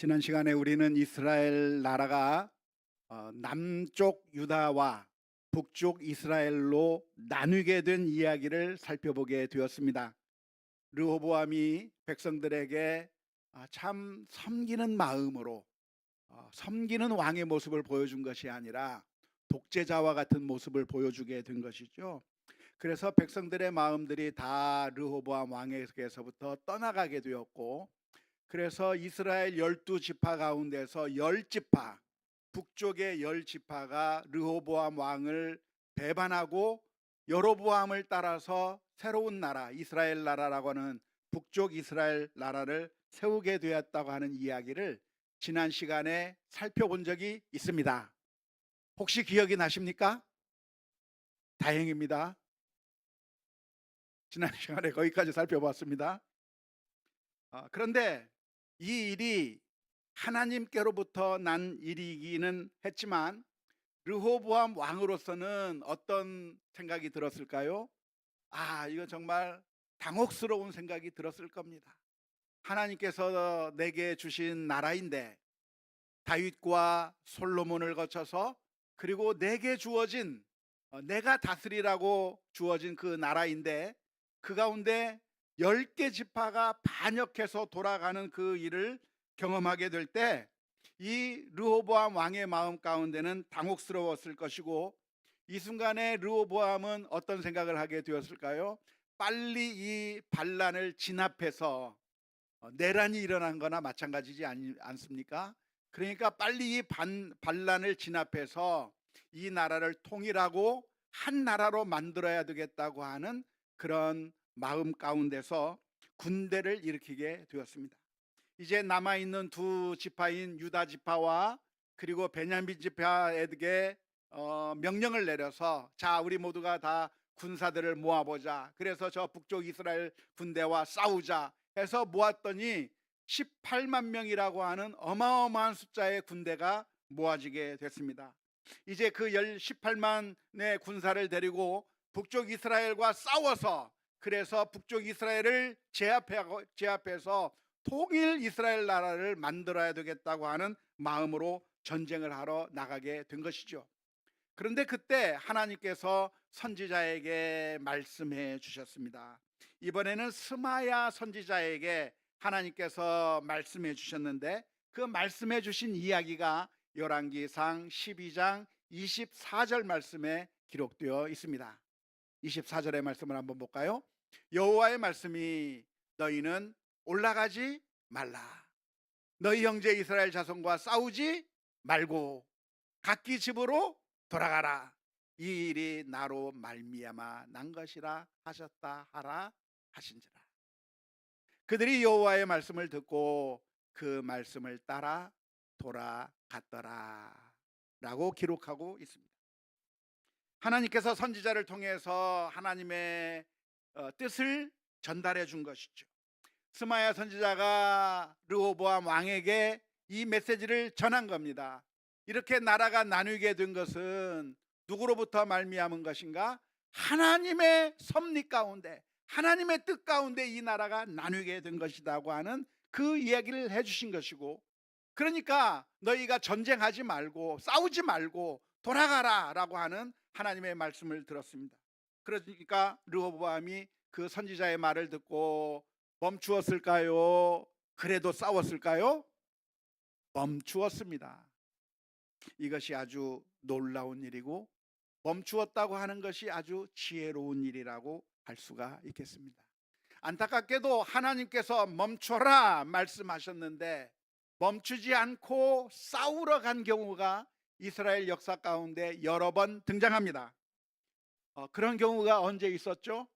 지난 시간에 우리는 이스라엘 나라가 어, 남쪽 유다와 북쪽 이스라엘로 나뉘게 된 이야기를 살펴보게 되었습니다. 르호보암이 백성들에게 아, 참 섬기는 마음으로 어, 섬기는 왕의 모습을 보여준 것이 아니라 독재자와 같은 모습을 보여주게 된 것이죠. 그래서 백성들의 마음들이 다 르호보암 왕에게서부터 떠나가게 되었고 그래서 이스라엘 열두 지파 가운데서 열 지파 북쪽의 열 지파가 르호보암 왕을 배반하고 여로보암을 따라서 새로운 나라 이스라엘 나라라고 하는 북쪽 이스라엘 나라를 세우게 되었다고 하는 이야기를 지난 시간에 살펴본 적이 있습니다. 혹시 기억이 나십니까? 다행입니다. 지난 시간에 거기까지 살펴봤습니다. 아, 그런데 이 일이 하나님께로부터 난 일이기는 했지만 르호보암 왕으로서는 어떤 생각이 들었을까요? 아, 이거 정말 당혹스러운 생각이 들었을 겁니다. 하나님께서 내게 주신 나라인데 다윗과 솔로몬을 거쳐서 그리고 내게 주어진 어, 내가 다스리라고 주어진 그 나라인데 그 가운데 열개 지파가 반역해서 돌아가는 그 일을 경험하게 될 때 이 르호보암 왕의 마음 가운데는 당혹스러웠을 것이고 이 순간에 르호보암은 어떤 생각을 하게 되었을까요? 빨리 이 반란을 진압해서 어, 내란이 일어난 거나 마찬가지지 않습니까? 그러니까 빨리 이 반, 반란을 진압해서 이 나라를 통일하고 한 나라로 만들어야 되겠다고 하는 그런 마음 가운데서 군대를 일으키게 되었습니다. 이제 남아 있는 두 지파인 유다 지파와 그리고 베냐민 지파에게 어, 명령을 내려서 자 우리 모두가 다 군사들을 모아보자. 그래서 저 북쪽 이스라엘 군대와 싸우자 해서 모았더니 18만 명이라고 하는 어마어마한 숫자의 군대가 모아지게 됐습니다. 이제 그 18만의 군사를 데리고 북쪽 이스라엘과 싸워서 그래서 북쪽 이스라엘을 제압하고 제압해서 통일 이스라엘 나라를 만들어야 되겠다고 하는 마음으로 전쟁을 하러 나가게 된 것이죠. 그런데 그때 하나님께서 선지자에게 말씀해 주셨습니다. 이번에는 스마야 선지자에게 하나님께서 말씀해 주셨는데 그 말씀해 주신 이야기가 열왕기상 12장 24절 말씀에 기록되어 있습니다. 24절의 말씀을 한번 볼까요? 여호와의 말씀이 너희는 올라가지 말라. 너희 형제 이스라엘 자손과 싸우지 말고 각기 집으로 돌아가라. 이 일이 나로 말미암아 난 것이라 하셨다 하라 하신지라. 그들이 여호와의 말씀을 듣고 그 말씀을 따라 돌아갔더라. 라고 기록하고 있습니다. 하나님께서 선지자를 통해서 하나님의 어, 뜻을 전달해 준 것이죠. 스마야 선지자가 르호보암 왕에게 이 메시지를 전한 겁니다. 이렇게 나라가 나뉘게 된 것은 누구로부터 말미암은 것인가? 하나님의 섭리 가운데, 하나님의 뜻 가운데 이 나라가 나뉘게 된 것이라고 하는 그 이야기를 해주신 것이고, 그러니까 너희가 전쟁하지 말고 싸우지 말고 돌아가라 라고 하는 하나님의 말씀을 들었습니다. 그러니까 르호보암이 그 선지자의 말을 듣고 멈추었을까요? 그래도 싸웠을까요? 멈추었습니다. 이것이 아주 놀라운 일이고 멈추었다고 하는 것이 아주 지혜로운 일이라고 할 수가 있겠습니다. 안타깝게도 하나님께서 멈춰라 말씀하셨는데 멈추지 않고 싸우러 간 경우가 이스라엘 역사 가운데 여러 번 등장합니다. 어, 그런 경우가 언제 있었죠?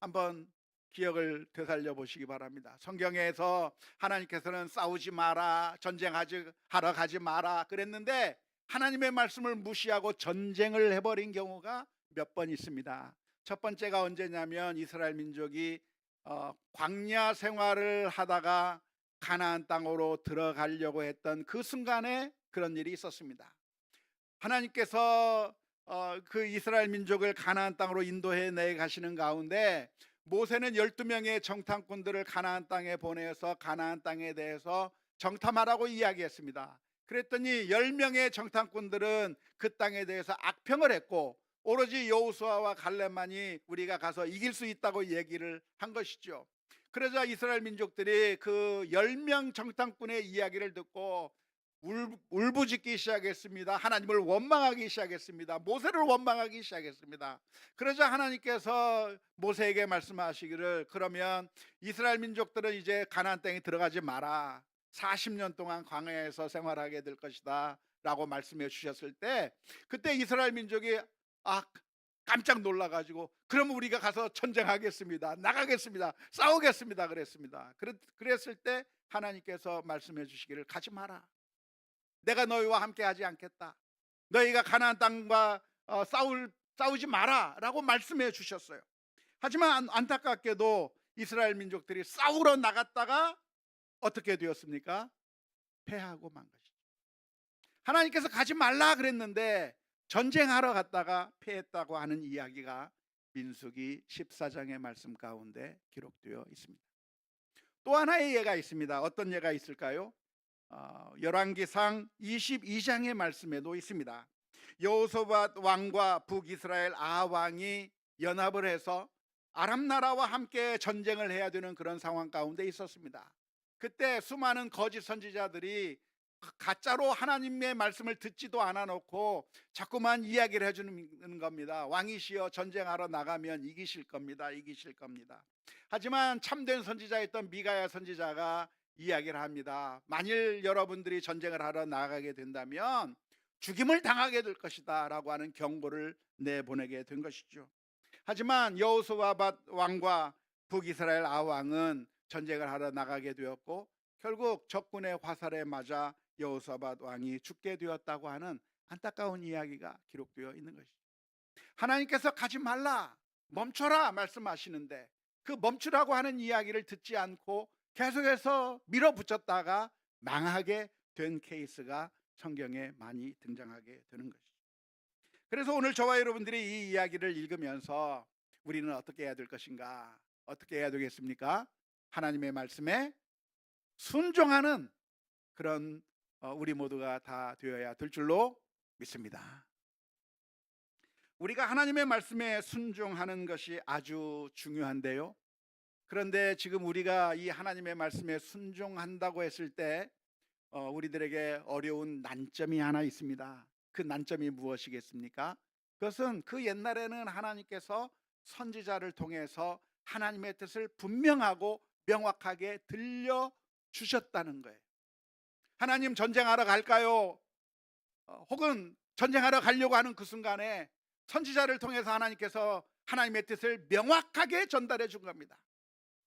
한번 기억을 되살려 보시기 바랍니다. 성경에서 하나님께서는 싸우지 마라, 전쟁하지 하러 가지 마라 그랬는데 하나님의 말씀을 무시하고 전쟁을 해버린 경우가 몇 번 있습니다. 첫 번째가 언제냐면 이스라엘 민족이 어, 광야 생활을 하다가 가나안 땅으로 들어가려고 했던 그 순간에 그런 일이 있었습니다. 하나님께서 어, 그 이스라엘 민족을 가나안 땅으로 인도해 내 가시는 가운데 모세는 12명의 정탐꾼들을 가나안 땅에 보내서 가나안 땅에 대해서 정탐하라고 이야기했습니다. 그랬더니 10명의 정탐꾼들은 그 땅에 대해서 악평을 했고 오로지 여호수아와 갈렙만이 우리가 가서 이길 수 있다고 얘기를 한 것이죠. 그러자 이스라엘 민족들이 그 10명 정탐꾼의 이야기를 듣고 울, 울부짖기 시작했습니다. 하나님을 원망하기 시작했습니다. 모세를 원망하기 시작했습니다. 그러자 하나님께서 모세에게 말씀하시기를 그러면 이스라엘 민족들은 이제 가나안 땅에 들어가지 마라. 40년 동안 광야에서 생활하게 될 것이다. 라고 말씀해 주셨을 때 그때 이스라엘 민족이 아 깜짝 놀라 가지고 그럼 우리가 가서 전쟁하겠습니다. 나가겠습니다. 싸우겠습니다. 그랬습니다. 그랬, 그랬을 때 하나님께서 말씀해 주시기를 가지 마라. 내가 너희와 함께 하지 않겠다. 너희가 가나안 땅과 어, 싸울 싸우지 마라라고 말씀해 주셨어요. 하지만 안- 안타깝게도 이스라엘 민족들이 싸우러 나갔다가 어떻게 되었습니까? 패하고 만 것이죠. 하나님께서 가지 말라 그랬는데 전쟁하러 갔다가 패했다고 하는 이야기가 민수기 14장의 말씀 가운데 기록되어 있습니다. 또 하나의 예가 있습니다. 어떤 예가 있을까요? 어, 열왕기상 22장의 말씀에도 있습니다. 여호소밧 왕과 북이스라엘 아 왕이 연합을 해서 아람 나라와 함께 전쟁을 해야 되는 그런 상황 가운데 있었습니다. 그때 수많은 거짓 선지자들이 가짜로 하나님의 말씀을 듣지도 않아 놓고 자꾸만 이야기를 해주는 겁니다. 왕이시여 전쟁하러 나가면 이기실 겁니다. 이기실 겁니다. 하지만 참된 선지자였던 미가야 선지자가 이야기를 합니다. 만일 여러분들이 전쟁을 하러 나가게 된다면 죽임을 당하게 될 것이다라고 하는 경고를 내보내게 된 것이죠. 하지만 여호수아밧 왕과 북이스라엘 아 왕은 전쟁을 하러 나가게 되었고 결국 적군의 화살에 맞아 여호사밧 왕이 죽게 되었다고 하는 안타까운 이야기가 기록되어 있는 것이죠. 하나님께서 가지 말라, 멈춰라 말씀하시는데 그 멈추라고 하는 이야기를 듣지 않고 계속해서 밀어붙였다가 망하게 된 케이스가 성경에 많이 등장하게 되는 것이죠. 그래서 오늘 저와 여러분들이 이 이야기를 읽으면서 우리는 어떻게 해야 될 것인가? 어떻게 해야 되겠습니까? 하나님의 말씀에 순종하는 그런 어, 우리 모두가 다 되어야 될 줄로 믿습니다. 우리가 하나님의 말씀에 순종하는 것이 아주 중요한데요. 그런데 지금 우리가 이 하나님의 말씀에 순종한다고 했을 때 어, 우리들에게 어려운 난점이 하나 있습니다. 그 난점이 무엇이겠습니까? 그것은 그 옛날에는 하나님께서 선지자를 통해서 하나님의 뜻을 분명하고 명확하게 들려 주셨다는 거예요. 하나님 전쟁하러 갈까요? 어, 혹은 전쟁하러 가려고 하는 그 순간에 선지자를 통해서 하나님께서 하나님의 뜻을 명확하게 전달해 준 겁니다.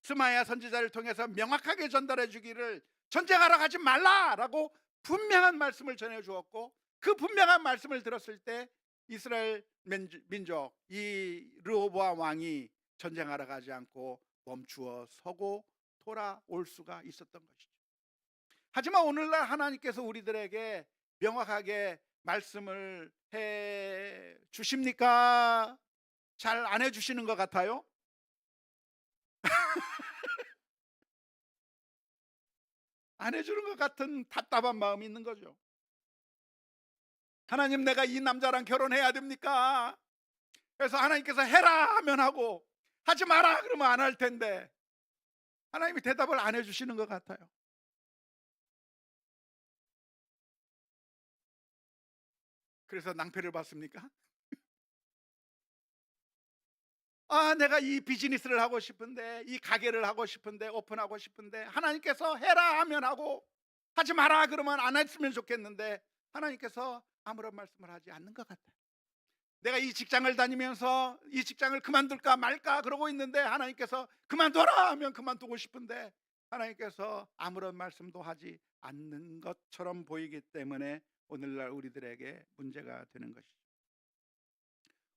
스마야 선지자를 통해서 명확하게 전달해 주기를 전쟁하러 가지 말라라고 분명한 말씀을 전해 주었고 그 분명한 말씀을 들었을 때 이스라엘 민족 이 르호보암 왕이 전쟁하러 가지 않고 멈추어 서고 돌아올 수가 있었던 것이죠. 하지만 오늘날 하나님께서 우리들에게 명확하게 말씀을 해 주십니까? 잘 안 해 주시는 것 같아요. 안 해주는 것 같은 답답한 마음이 있는 거죠. 하나님 내가 이 남자랑 결혼해야 됩니까? 그래서 하나님께서 해라 하면 하고 하지 마라 그러면 안 할 텐데 하나님이 대답을 안 해주시는 것 같아요. 그래서 낭패를 봤습니까? 아, 내가 이 비즈니스를 하고 싶은데, 이 가게를 하고 싶은데, 오픈하고 싶은데, 하나님께서 해라 하면 하고, 하지 마라 그러면 안 했으면 좋겠는데, 하나님께서 아무런 말씀을 하지 않는 것 같아요. 내가 이 직장을 다니면서 이 직장을 그만둘까 말까 그러고 있는데, 하나님께서 그만둬라 하면 그만두고 싶은데, 하나님께서 아무런 말씀도 하지 않는 것처럼 보이기 때문에 오늘날 우리들에게 문제가 되는 것이죠.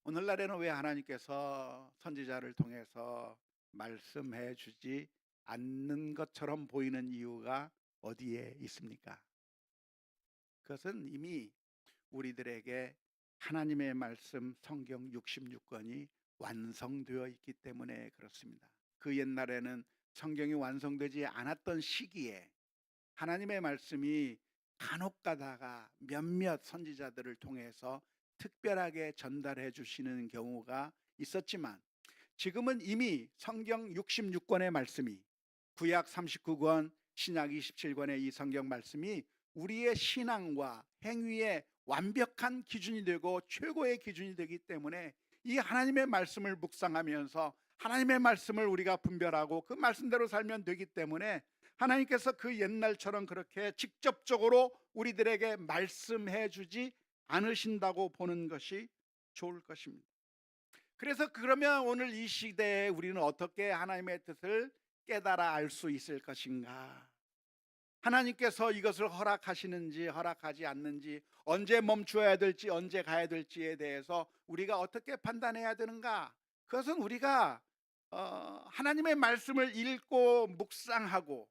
오늘날에는 왜 하나님께서 선지자를 통해서 말씀해 주지 않는 것처럼 보이는 이유가 어디에 있습니까? 그것은 이미 우리들에게 하나님의 말씀 성경 66권이 완성되어 있기 때문에 그렇습니다. 그 옛날에는 성경이 완성되지 않았던 시기에 하나님의 말씀이 간혹 가다가 몇몇 선지자들을 통해서 특별하게 전달해 주시는 경우가 있었지만 지금은 이미 성경 66권의 말씀이 구약 39권, 신약 27권의 이 성경 말씀이 우리의 신앙과 행위의 완벽한 기준이 되고 최고의 기준이 되기 때문에 이 하나님의 말씀을 묵상하면서 하나님의 말씀을 우리가 분별하고 그 말씀대로 살면 되기 때문에 하나님께서 그 옛날처럼 그렇게 직접적으로 우리들에게 말씀해 주지 않으신다고 보는 것이 좋을 것입니다. 그래서 그러면 오늘 이 시대에 우리는 어떻게 하나님의 뜻을 깨달아 알 수 있을 것인가? 하나님께서 이것을 허락하시는지 허락하지 않는지 언제 멈추어야 될지 언제 가야 될지에 대해서 우리가 어떻게 판단해야 되는가? 그것은 우리가 어, 하나님의 말씀을 읽고 묵상하고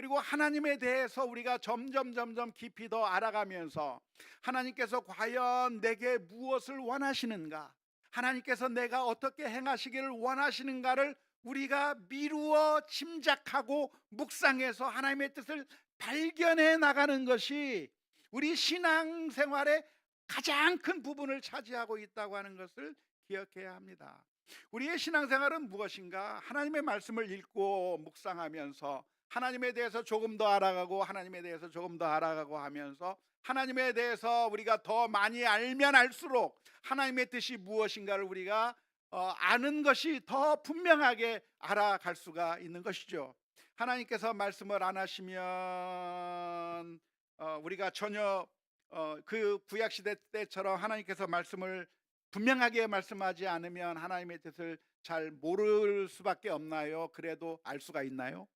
그리고 하나님에 대해서 우리가 점점 점점 깊이 더 알아가면서 하나님께서 과연 내게 무엇을 원하시는가? 하나님께서 내가 어떻게 행하시기를 원하시는가를 우리가 미루어 짐작하고 묵상해서 하나님의 뜻을 발견해 나가는 것이 우리 신앙 생활의 가장 큰 부분을 차지하고 있다고 하는 것을 기억해야 합니다. 우리의 신앙생활은 무엇인가? 하나님의 말씀을 읽고 묵상하면서 하나님에 대해서 조금 더 알아가고 하나님에 대해서 조금 더 알아가고 하면서 하나님에 대해서 우리가 더 많이 알면 알수록 하나님의 뜻이 무엇인가를 우리가 어, 아는 것이 더 분명하게 알아갈 수가 있는 것이죠. 하나님께서 말씀을 안 하시면 어, 우리가 전혀 어, 그 구약 시대 때처럼 하나님께서 말씀을 분명하게 말씀하지 않으면 하나님의 뜻을 잘 모를 수밖에 없나요? 그래도 알 수가 있나요?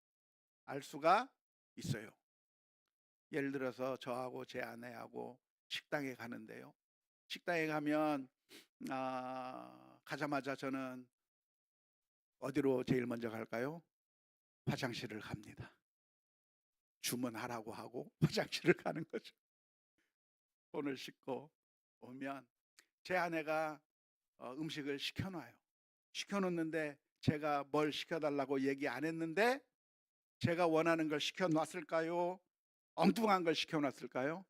알 수가 있어요. 예를 들어서 저하고 제 아내하고 식당에 가는데요. 식당에 가면 아, 가자마자 저는 어디로 제일 먼저 갈까요? 화장실을 갑니다. 주문하라고 하고 화장실을 가는 거죠. 손을 씻고 오면 제 아내가 어, 음식을 시켜놔요. 시켜놓는데 제가 뭘 시켜달라고 얘기 안 했는데 제가 원하는 걸 시켜놨을까요? 엉뚱한 걸 시켜놨을까요?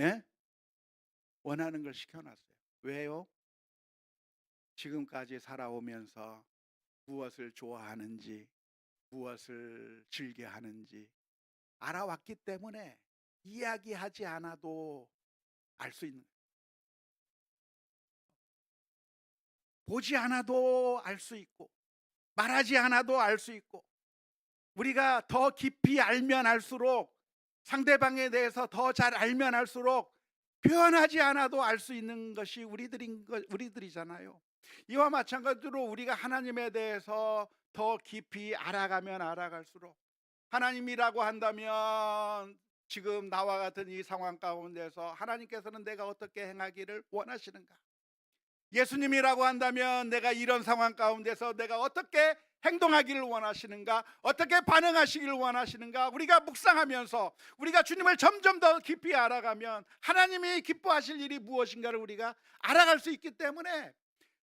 예? 원하는 걸 시켜놨어요. 왜요? 지금까지 살아오면서 무엇을 좋아하는지, 무엇을 즐겨하는지 알아왔기 때문에 이야기하지 않아도 알 수 있는 거예요. 보지 않아도 알 수 있고 말하지 않아도 알 수 있고 우리가 더 깊이 알면 알수록 상대방에 대해서 더 잘 알면 알수록 표현하지 않아도 알 수 있는 것이 우리들인 것 우리들이잖아요. 이와 마찬가지로 우리가 하나님에 대해서 더 깊이 알아가면 알아갈수록 하나님이라고 한다면 지금 나와 같은 이 상황 가운데서 하나님께서는 내가 어떻게 행하기를 원하시는가? 예수님이라고 한다면 내가 이런 상황 가운데서 내가 어떻게 행동하기를 원하시는가? 어떻게 반응하시기를 원하시는가? 우리가 묵상하면서 우리가 주님을 점점 더 깊이 알아가면 하나님이 기뻐하실 일이 무엇인가를 우리가 알아갈 수 있기 때문에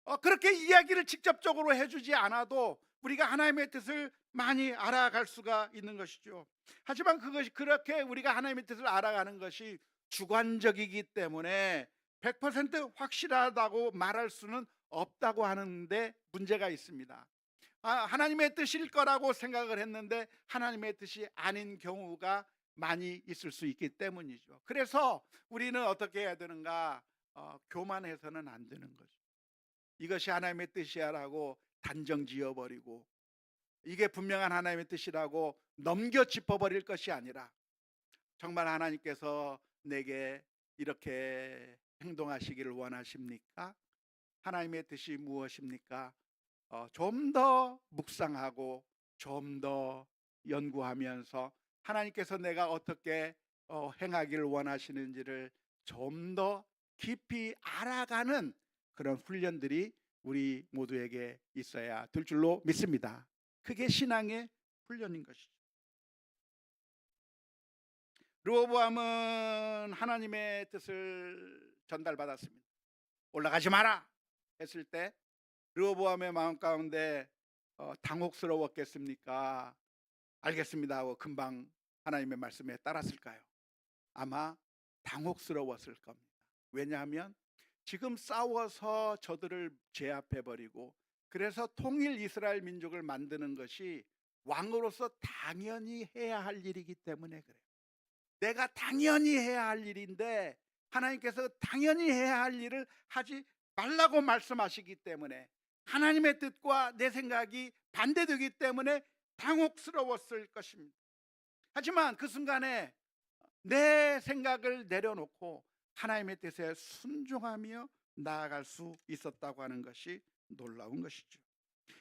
어, 그렇게 이야기를 직접적으로 해주지 않아도 우리가 하나님의 뜻을 많이 알아갈 수가 있는 것이죠. 하지만 그것이 그렇게 우리가 하나님의 뜻을 알아가는 것이 주관적이기 때문에 100% 확실하다고 말할 수는 없다고 하는데 문제가 있습니다. 아, 하나님의 뜻일 거라고 생각을 했는데 하나님의 뜻이 아닌 경우가 많이 있을 수 있기 때문이죠. 그래서 우리는 어떻게 해야 되는가? 어, 교만해서는 안 되는 거죠. 이것이 하나님의 뜻이야라고 단정 지어버리고 이게 분명한 하나님의 뜻이라고 넘겨 짚어버릴 것이 아니라 정말 하나님께서 내게 이렇게 행동하시기를 원하십니까? 하나님의 뜻이 무엇입니까? 어, 좀더 묵상하고 좀 더 연구하면서 하나님께서 내가 어떻게 어, 행하기를 원하시는지를 좀 더 깊이 알아가는 그런 훈련들이 우리 모두에게 있어야 될 줄로 믿습니다. 그게 신앙의 훈련인 것이죠. 르호보암은 하나님의 뜻을 전달받았습니다. 올라가지 마라 했을 때 르호보암의 마음 가운데 어, 당혹스러웠겠습니까? 알겠습니다 하고 금방 하나님의 말씀에 따랐을까요? 아마 당혹스러웠을 겁니다. 왜냐하면 지금 싸워서 저들을 제압해 버리고 그래서 통일 이스라엘 민족을 만드는 것이 왕으로서 당연히 해야 할 일이기 때문에 그래요. 내가 당연히 해야 할 일인데 하나님께서 당연히 해야 할 일을 하지 말라고 말씀하시기 때문에 하나님의 뜻과 내 생각이 반대되기 때문에 당혹스러웠을 것입니다. 하지만 그 순간에 내 생각을 내려놓고 하나님의 뜻에 순종하며 나아갈 수 있었다고 하는 것이 놀라운 것이죠.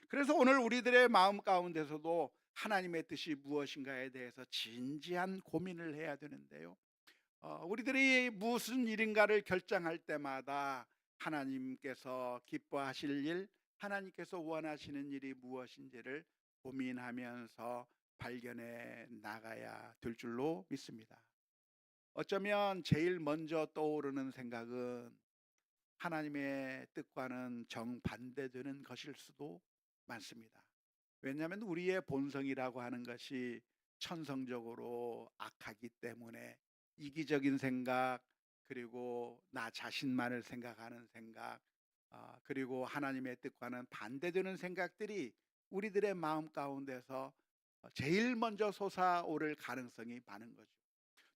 그래서 오늘 우리들의 마음 가운데서도 하나님의 뜻이 무엇인가에 대해서 진지한 고민을 해야 되는데요. 어, 우리들이 무슨 일인가를 결정할 때마다 하나님께서 기뻐하실 일, 하나님께서 원하시는 일이 무엇인지를 고민하면서 발견해 나가야 될 줄로 믿습니다. 어쩌면 제일 먼저 떠오르는 생각은 하나님의 뜻과는 정반대되는 것일 수도 많습니다. 왜냐하면 우리의 본성이라고 하는 것이 천성적으로 악하기 때문에 이기적인 생각 그리고 나 자신만을 생각하는 생각 아, 그리고 하나님의 뜻과는 반대되는 생각들이 우리들의 마음 가운데서 제일 먼저 솟아오를 가능성이 많은 거죠.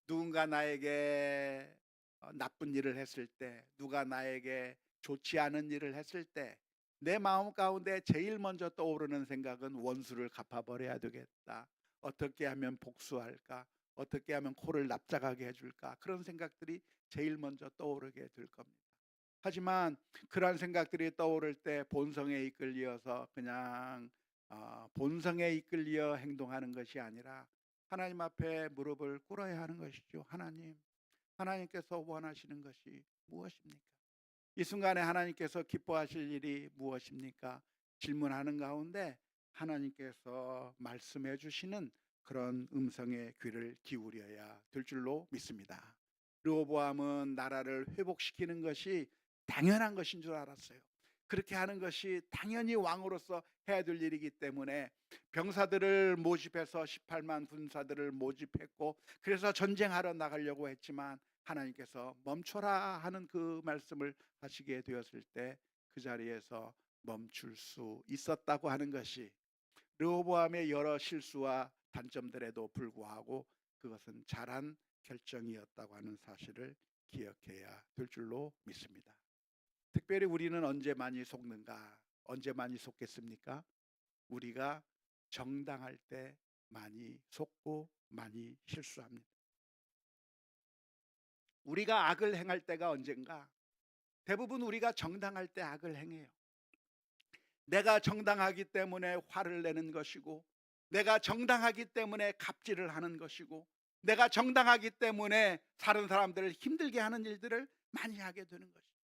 누군가 나에게 어, 나쁜 일을 했을 때, 누가 나에게 좋지 않은 일을 했을 때, 내 마음 가운데 제일 먼저 떠오르는 생각은 원수를 갚아버려야 되겠다. 어떻게 하면 복수할까? 어떻게 하면 코를 납작하게 해줄까? 그런 생각들이 제일 먼저 떠오르게 될 겁니다. 하지만 그러한 생각들이 떠오를 때 본성에 이끌려서 그냥 어, 본성에 이끌려 행동하는 것이 아니라 하나님 앞에 무릎을 꿇어야 하는 것이죠. 하나님, 하나님께서 원하시는 것이 무엇입니까? 이 순간에 하나님께서 기뻐하실 일이 무엇입니까? 질문하는 가운데 하나님께서 말씀해 주시는 그런 음성의 귀를 기울여야 될 줄로 믿습니다. 르호보암은 나라를 회복시키는 것이 당연한 것인 줄 알았어요. 그렇게 하는 것이 당연히 왕으로서 해야 될 일이기 때문에 병사들을 모집해서 18만 군사들을 모집했고 그래서 전쟁하러 나가려고 했지만 하나님께서 멈춰라 하는 그 말씀을 하시게 되었을 때 그 자리에서 멈출 수 있었다고 하는 것이 르호보암의 여러 실수와 단점들에도 불구하고 그것은 잘한 결정이었다고 하는 사실을 기억해야 될 줄로 믿습니다. 특별히 우리는 언제 많이 속는가? 언제 많이 속겠습니까? 우리가 정당할 때 많이 속고 많이 실수합니다. 우리가 악을 행할 때가 언젠가? 대부분 우리가 정당할 때 악을 행해요. 내가 정당하기 때문에 화를 내는 것이고, 내가 정당하기 때문에 갑질을 하는 것이고, 내가 정당하기 때문에 다른 사람들을 힘들게 하는 일들을 많이 하게 되는 것이죠.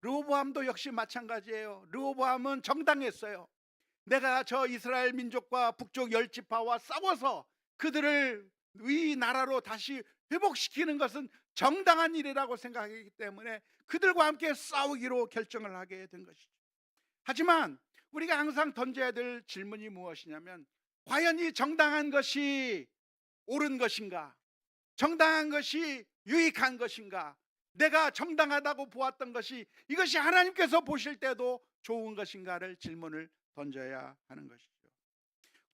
르호보암도 역시 마찬가지예요. 르호보암은 정당했어요. 내가 저 이스라엘 민족과 북쪽 열 지파와 싸워서 그들을 이 나라로 다시 회복시키는 것은 정당한 일이라고 생각하기 때문에 그들과 함께 싸우기로 결정을 하게 된 것이죠. 하지만 우리가 항상 던져야 될 질문이 무엇이냐면 과연 이 정당한 것이 옳은 것인가? 정당한 것이 유익한 것인가? 내가 정당하다고 보았던 것이 이것이 하나님께서 보실 때도 좋은 것인가를 질문을 던져야 하는 것이죠.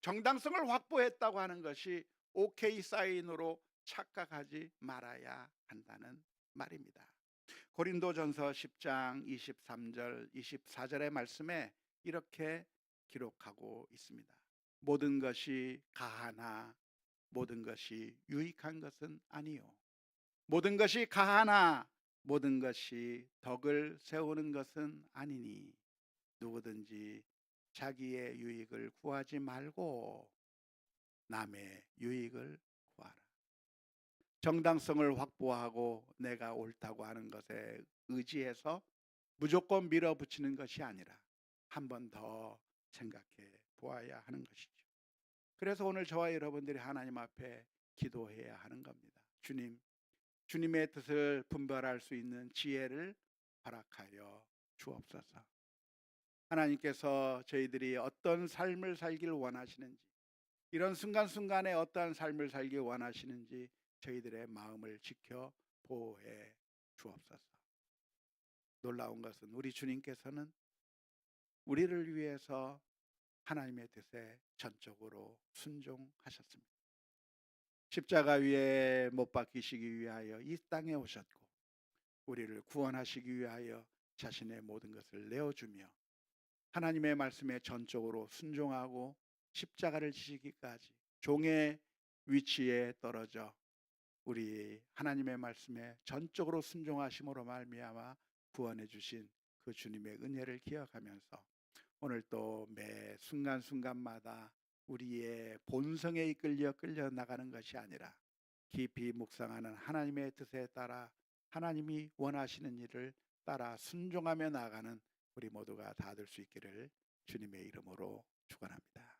정당성을 확보했다고 하는 것이 오케이 사인으로 착각하지 말아야 한다는 말입니다. 고린도전서 10장 23절 24절의 말씀에 이렇게 기록하고 있습니다. 모든 것이 가하나 모든 것이 유익한 것은 아니요. 모든 것이 가하나 모든 것이 덕을 세우는 것은 아니니 누구든지 자기의 유익을 구하지 말고 남의 유익을 구하라. 정당성을 확보하고 내가 옳다고 하는 것에 의지해서 무조건 밀어붙이는 것이 아니라 한 번 더 생각해 보아야 하는 것이죠. 그래서 오늘 저와 여러분들이 하나님 앞에 기도해야 하는 겁니다. 주님, 주님의 뜻을 분별할 수 있는 지혜를 허락하여 주옵소서. 하나님께서 저희들이 어떤 삶을 살기를 원하시는지 이런 순간순간에 어떠한 삶을 살기 원하시는지 저희들의 마음을 지켜 보호해 주옵소서. 놀라운 것은 우리 주님께서는 우리를 위해서 하나님의 뜻에 전적으로 순종하셨습니다. 십자가 위에 못 박히시기 위하여 이 땅에 오셨고 우리를 구원하시기 위하여 자신의 모든 것을 내어주며 하나님의 말씀에 전적으로 순종하고 십자가를 지시기까지 종의 위치에 떨어져 우리 하나님의 말씀에 전적으로 순종하심으로 말미암아 구원해 주신 그 주님의 은혜를 기억하면서 오늘 또 매 순간순간마다 우리의 본성에 이끌려 끌려 나가는 것이 아니라 깊이 묵상하는 하나님의 뜻에 따라 하나님이 원하시는 일을 따라 순종하며 나아가는 우리 모두가 다 될 수 있기를 주님의 이름으로 축원합니다.